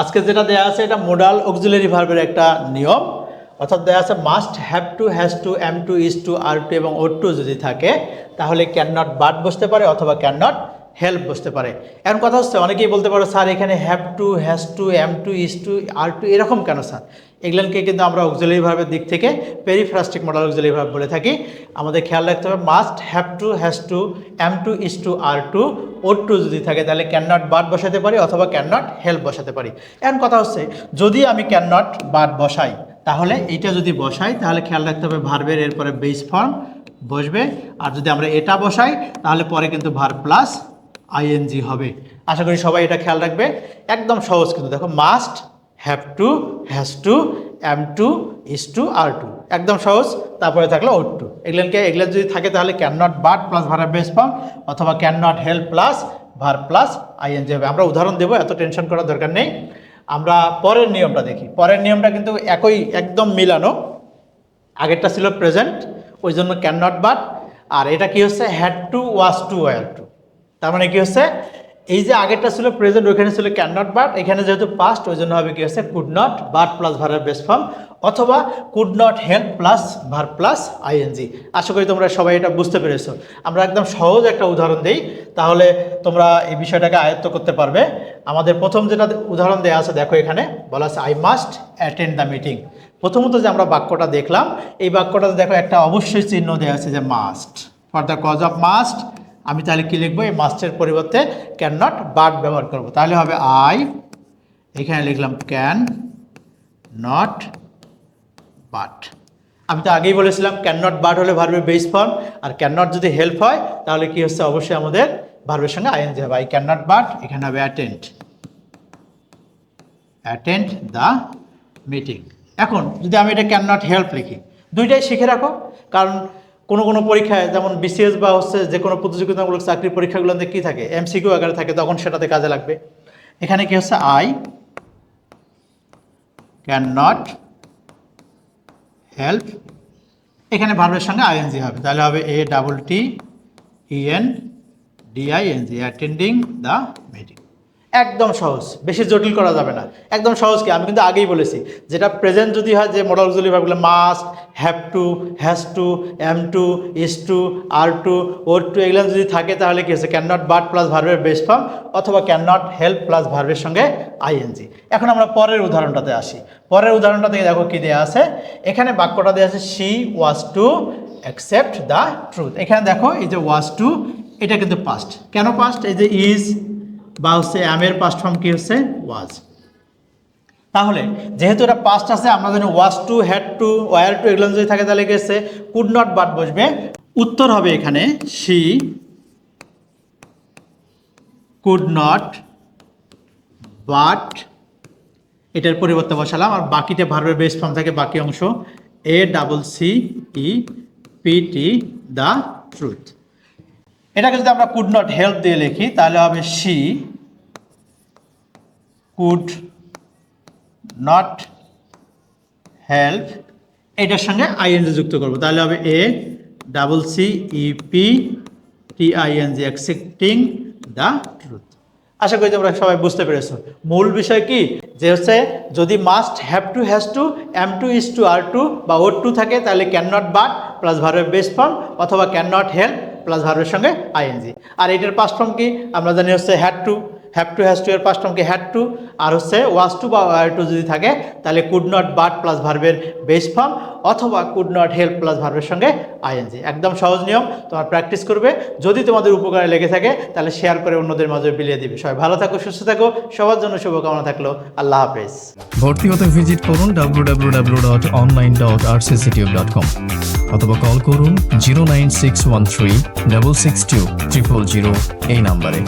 আজকে যেটা দেওয়া আছে, এটা মোডাল অক্সিলারি ভার্বের একটা নিয়ম। অর্থাৎ দেওয়া আছে must have to has to am to is to are to এবং ও টু যদি থাকে, তাহলে ক্যান নট বাট বসতে পারে অথবা ক্যান নট হেল্প বসতে পারে। এখন কথা হচ্ছে, অনেকেই বলতে পারো, স্যার, এখানে have to has to am to is to are to এরকম কেন স্যার? এগুলোকে কিন্তু আমরা অক্সিলারি ভার্বের দিক থেকে পেরিফ্রাস্টিক মডেল অক্সিলারি ভার্ব বলে থাকি। আমাদের খেয়াল রাখতে হবে must have to has to am to is to are to ought to যদি থাকে, তাহলে ক্যান নট বাট বসাতে পারি অথবা ক্যান নট হেল্প বসাতে পারি। এখন কথা হচ্ছে, যদি আমি ক্যান নট বাট বসাই, তাহলে এইটা যদি বসাই, তাহলে খেয়াল রাখতে হবে ভার্বের এরপরে বেস ফর্ম বসবে। আর যদি আমরা এটা বসাই, তাহলে পরে কিন্তু ভার প্লাস আইএনজি হবে। আশা করি সবাই এটা খেয়াল রাখবে। একদম সহজ কিন্তু। দেখো must have to has to am to is to are to একদম সহজ, তারপরে থাকল ওট টু এগুলোকে এগুলো যদি থাকে তাহলে ক্যান নট বাট প্লাস ভারের বেস ফর্ম অথবা can not help plus verb plus ING হবে আমরা উদাহরণ দেবো, এত টেনশন করার দরকার নেই। আমরা পরের নিয়মটা দেখি। পরের নিয়মটা কিন্তু একই, একদম মিলানো। আগেরটা ছিল প্রেজেন্ট ওই জন্য ক্যান নট বাট আর এটা কি হচ্ছে? Had to was to were to তার মানে কি হচ্ছে? এই যে আগেরটা ছিল প্রেজেন্ট ওইখানে ছিল ক্যান নট বাট এখানে যেহেতু পাস্ট ওই জন্য হবে কি হচ্ছে কুড নট বাট প্লাস ভারের বেস ফর্ম অথবা could not help plus verb plus ING আশা করি তোমরা সবাই এটা বুঝতে পেরেছ। আমরা একদম সহজ একটা উদাহরণ দিই, তাহলে তোমরা এই বিষয়টাকে আয়ত্ত করতে পারবে। আমাদের প্রথম যেটা উদাহরণ দেওয়া আছে, দেখো এখানে, বলা আছে I must attend the meeting প্রথমত যে আমরা বাক্যটা দেখলাম, এই বাক্যটাতে দেখো একটা অবশ্যই চিহ্ন দেওয়া আছে যে must for the cause of must আমি তাহলে কি লিখব? এই মাস্টের পরিবর্তে ক্যান নট বাট ব্যবহার করব। তাহলে হবে আই এখানে লিখলাম ক্যান নট বাট আমি তো আগেই বলেছিলাম ক্যান নট বাট হলে ভার্বের বেস ফর্ম আর ক্যান নট যদি হেল্প হয়, তাহলে কি হচ্ছে? অবশ্যই আমাদের ভার্বের সঙ্গে আইএনজি হবে। আই ক্যান নট বাট এখানে হবে অ্যাটেন্ড অ্যাটেন্ড দ্য মিটিং এখন যদি আমি এটা ক্যান নট হেল্প লিখি, দুইটাই শিখে রাখো। কারণ কোনো কোনো পরীক্ষায়, যেমন বিসিএস বা হচ্ছে যে কোনো প্রতিযোগিতামূলক চাকরির পরীক্ষাগুলোতে কী থাকে? এমসিকিউ আকারে থাকে, তখন সেটাতে কাজে লাগবে। এখানে কি হচ্ছে? আই ক্যান নট হেল্প এখানে ভার্বের সঙ্গে আইএনজি হবে। তাহলে হবে A double T E N D I N G attending the meeting একদম সহজ, বেশি জটিল করা যাবে না। একদম সহজ কি? আমি কিন্তু আগেই বলেছি, যেটা প্রেজেন্ট যদি হয়, যে মডেল জলি ভাবগুলো must have to has to am to is to are to ought to এগুলো যদি থাকে, তাহলে কি হচ্ছে ক্যান নট বাট প্লাস ভার্বের বেস্ট ফর্ম অথবা ক্যান নট হেল্প প্লাস ভার্বের সঙ্গে আইএনজি এখন আমরা পরের উদাহরণটাতে আসি। পরের উদাহরণটা থেকে দেখো কি দেওয়া আছে? এখানে বাক্যটা দেওয়া আছে she was to accept the truth এখানে দেখো, এই যে ওয়াজ টু এটা কিন্তু পাস্ট কেন পাস্ট এই যে ইজ বা হচ্ছে অ্যামের পাস্ট ফর্ম কি হচ্ছে? ওয়াজ। তাহলে যেহেতু এটা পাস্ট আছে, আমরা যদি was to had to were to এগুলো যদি থাকে তাহলে হচ্ছে? কুড নট বাট বসবে। উত্তর হবে এখানে সি কুড নট বাট এটার পরিবর্তে বসালাম, আর বাকিতে ভার্বের বেস ফর্ম থাকে, বাকি অংশ A double C E P T the truth এটাকে যদি আমরা কুড নট হেল্প দিয়ে লিখি, তাহলে হবে সি কুড নট হেল্প এটার সঙ্গে আইএনজি যুক্ত করব। তাহলে হবে A double C E P T ING accepting the truth আশা করি তোমরা সবাই বুঝতে পেরেছ। মূল বিষয় কি? যে হচ্ছে, যদি must have to has to am to is to are to বা ওর টু থাকে, তাহলে ক্যান নট বাট প্লাস ভার্বের বেস ফর্ম অথবা ক্যান নট হেল্প প্লাস ভার্বের সঙ্গে আইএনজি আর এটার পাস্ট ফর্ম কি? আমরা জানি হচ্ছে had to have to has to এর পাস্ট ফর্ম কি হ্যাড টু আর হচ্ছে ওয়াজ টু বা ওয়ার টু যদি থাকে, তাহলে কুড নট বাট প্লাস ভার্বের বেস ফর্ম অথবা কুড নট হেল্প প্লাস ভার্বের সঙ্গে আইএনজি একদম সহজ নিয়ম, তোমার প্র্যাকটিস করবে। যদি তোমাদের উপকারে লেগে থাকে, তাহলে শেয়ার করে অন্যদের মাঝে বিলিয়ে দিবে। সবাই ভালো থাকো, সুস্থ থাকো, সবার জন্য শুভকামনা থাকল। আল্লাহ হাফেজ। ভর্তি হতে ভিজিট করুন www.online.rcctube.com অথবা কল করুন zero nine six one three double six two triple zero এই নাম্বারে